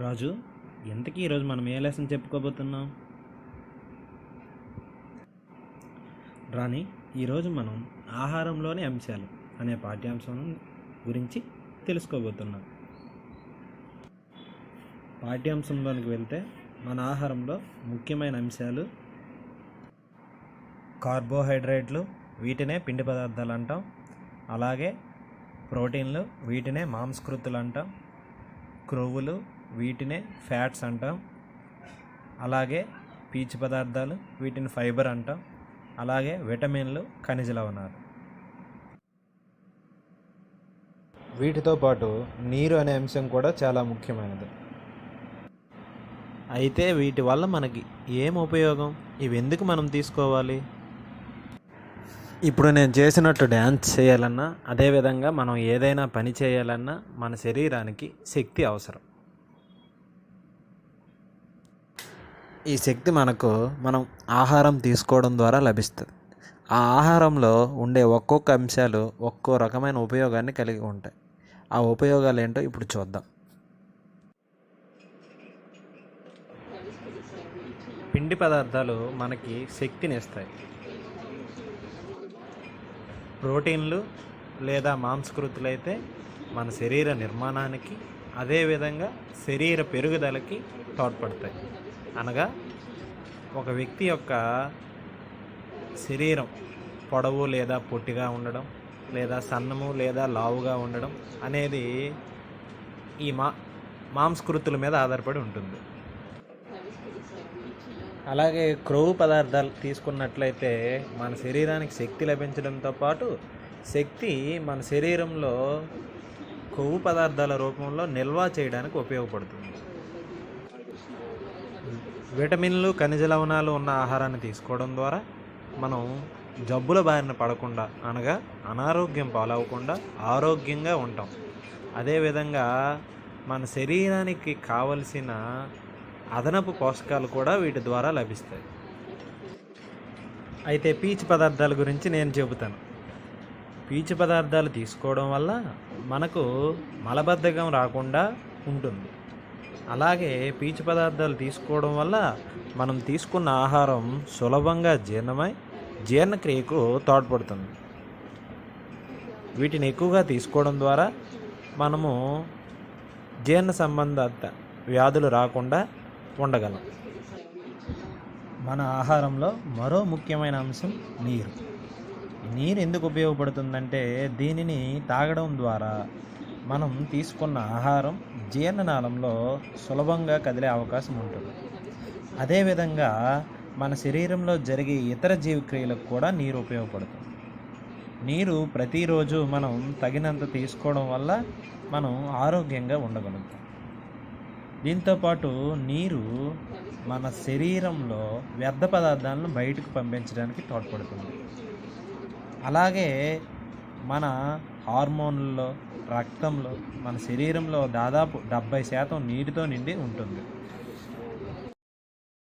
రాజు ఎంతకీ ఈరోజు మనం ఏ లెసన్ చెప్పుకోబోతున్నాం? రాణి ఈరోజు మనం ఆహారంలోని అంశాలు అనే పాఠ్యాంశం గురించి తెలుసుకోబోతున్నాం. పాఠ్యాంశంలోనికి వెళ్తే మన ఆహారంలో ముఖ్యమైన అంశాలు కార్బోహైడ్రేట్లు వీటినే పిండి పదార్థాలు అంటాం. అలాగే ప్రోటీన్లు వీటినే మాంసకృతులు అంటాం. క్రొవ్వులు వీటినే ఫ్యాట్స్ అంటాం. అలాగే పీచు పదార్థాలు వీటిని ఫైబర్ అంటాం. అలాగే విటమిన్లు ఖనిజ లవణాలు వీటితో పాటు నీరు అనే అంశం కూడా చాలా ముఖ్యమైనది. అయితే వీటి వల్ల మనకి ఏం ఉపయోగం? ఇవి ఎందుకు మనం తీసుకోవాలి? ఇప్పుడు నేను చేసినట్టు డ్యాన్స్ చేయాలన్నా అదేవిధంగా మనం ఏదైనా పని చేయాలన్నా మన శరీరానికి శక్తి అవసరం. ఈ శక్తి మనకు మనం ఆహారం తీసుకోవడం ద్వారా లభిస్తుంది. ఆ ఆహారంలో ఉండే ఒక్కొక్క అంశాలు ఒక్కో రకమైన ఉపయోగాన్ని కలిగి ఉంటాయి. ఆ ఉపయోగాలు ఏంటో ఇప్పుడు చూద్దాం. పిండి పదార్థాలు మనకి శక్తిని ఇస్తాయి. ప్రోటీన్లు లేదా మాంసకృతులు అయితే మన శరీర నిర్మాణానికి అదేవిధంగా శరీర పెరుగుదలకి తోడ్పడతాయి. అనగా ఒక వ్యక్తి యొక్క శరీరం పొడవు లేదా పొట్టిగా ఉండడం లేదా సన్నము లేదా లావుగా ఉండడం అనేది ఈ మా మాంసకృతుల మీద ఆధారపడి ఉంటుంది. అలాగే క్రొవ్వు పదార్థాలు తీసుకున్నట్లయితే మన శరీరానికి శక్తి లభించడంతో పాటు శక్తి మన శరీరంలో కొవ్వు పదార్థాల రూపంలో నిల్వ చేయడానికి ఉపయోగపడుతుంది. విటమిన్లు ఖనిజ లవణాలు ఉన్న ఆహారాన్ని తీసుకోవడం ద్వారా మనం జబ్బుల బారిన పడకుండా అనగా అనారోగ్యం పాలవకుండా ఆరోగ్యంగా ఉంటాం. అదేవిధంగా మన శరీరానికి కావలసిన అదనపు పోషకాలు కూడా వీటి ద్వారా లభిస్తాయి. అయితే పీచు పదార్థాల గురించి నేను చెబుతాను. పీచు పదార్థాలు తీసుకోవడం వల్ల మనకు మలబద్ధకం రాకుండా ఉంటుంది. అలాగే పీచు పదార్థాలు తీసుకోవడం వల్ల మనం తీసుకున్న ఆహారం సులభంగా జీర్ణమై జీర్ణక్రియకు తోడ్పడుతుంది. వీటిని ఎక్కువగా తీసుకోవడం ద్వారా మనము జీర్ణ సంబంధిత వ్యాధులు రాకుండా ఉండగలం. మన ఆహారంలో మరో ముఖ్యమైన అంశం నీరు. నీరు ఎందుకు ఉపయోగపడుతుందంటే దీనిని తాగడం ద్వారా మనం తీసుకున్న ఆహారం జీర్ణనాళంలో సులభంగా కదిలే అవకాశం ఉంటుంది. అదేవిధంగా మన శరీరంలో జరిగే ఇతర జీవక్రియలకు కూడా నీరు ఉపయోగపడుతుంది. నీరు ప్రతిరోజు మనం తగినంత తీసుకోవడం వల్ల మనం ఆరోగ్యంగా ఉండగలుగుతాం. దీంతోపాటు నీరు మన శరీరంలో వ్యర్థ పదార్థాలను బయటకు పంపించడానికి తోడ్పడుతుంది. అలాగే మన హార్మోన్లలో రక్తంలో మన శరీరంలో దాదాపు డెబ్బై శాతం నీటితో నిండి ఉంటుంది.